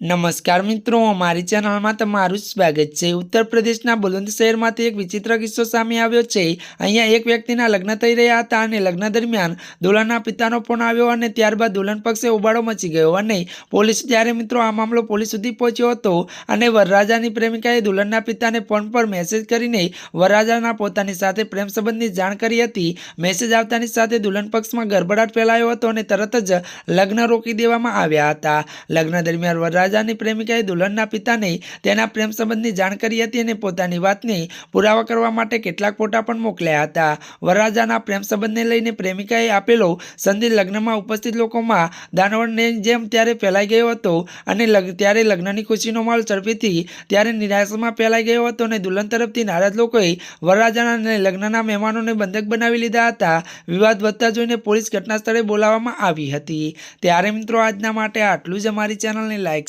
નમસ્કાર મિત્રો અમારી ચેનલમાં તમારું સ્વાગત છે. ઉત્તર પ્રદેશના બુલંદ શહેરમાંથી એક વિચિત્ર કિસ્સો સામે આવ્યો છે. અહીંયા એક વ્યક્તિના લગ્ન થઈ રહ્યા હતા અને લગ્ન દરમિયાન દુલ્હનના પિતાનો ફોન આવ્યો અને ત્યારબાદ દુલ્હન પક્ષે ઉબાળો મચી ગયો અને પોલીસ, જ્યારે મિત્રો આ મામલો પોલીસ સુધી પહોંચ્યો હતો અને વરરાજાની પ્રેમિકાએ દુલ્હનના પિતાને ફોન પર મેસેજ કરીને વરરાજાના પોતાની સાથે પ્રેમ સંબંધની જાણ કરી હતી. મેસેજ આવતાની સાથે દુલ્હન પક્ષમાં ગરબડાટ ફેલાયો હતો અને તરત જ લગ્ન રોકી દેવામાં આવ્યા હતા. લગ્ન દરમિયાન વરરાજાની પ્રેમિકાએ દુલ્હનના પિતાને તેના પ્રેમ સંબંધની જાણ કરી હતી અને પોતાની વાતને પુરાવા કરવા માટે કેટલાક ફોટા પણ મોકલ્યા હતા. વરરાજાના પ્રેમ સંબંધને લઈને પ્રેમિકાએ આપેલો સંદેશ લગ્નમાં ઉપસ્થિત લોકોમાં દાનવની જેમ ત્યારે ફેલાઈ ગયો હતો અને ત્યારે લગ્નની ખુશીનો માહોલ ઝડપીથી ત્યારે નિરાશામાં ફેલાઈ ગયો હતો અને દુલ્હન તરફથી નારાજ લોકોએ વરરાજાના લગ્નના મહેમાનોને બંધક બનાવી લીધા હતા. વિવાદ વધતા જોઈને પોલીસ ઘટના સ્થળે બોલાવવામાં આવી હતી. ત્યારે મિત્રો, આજના માટે આટલું જ. અમારી ચેનલને લાઇક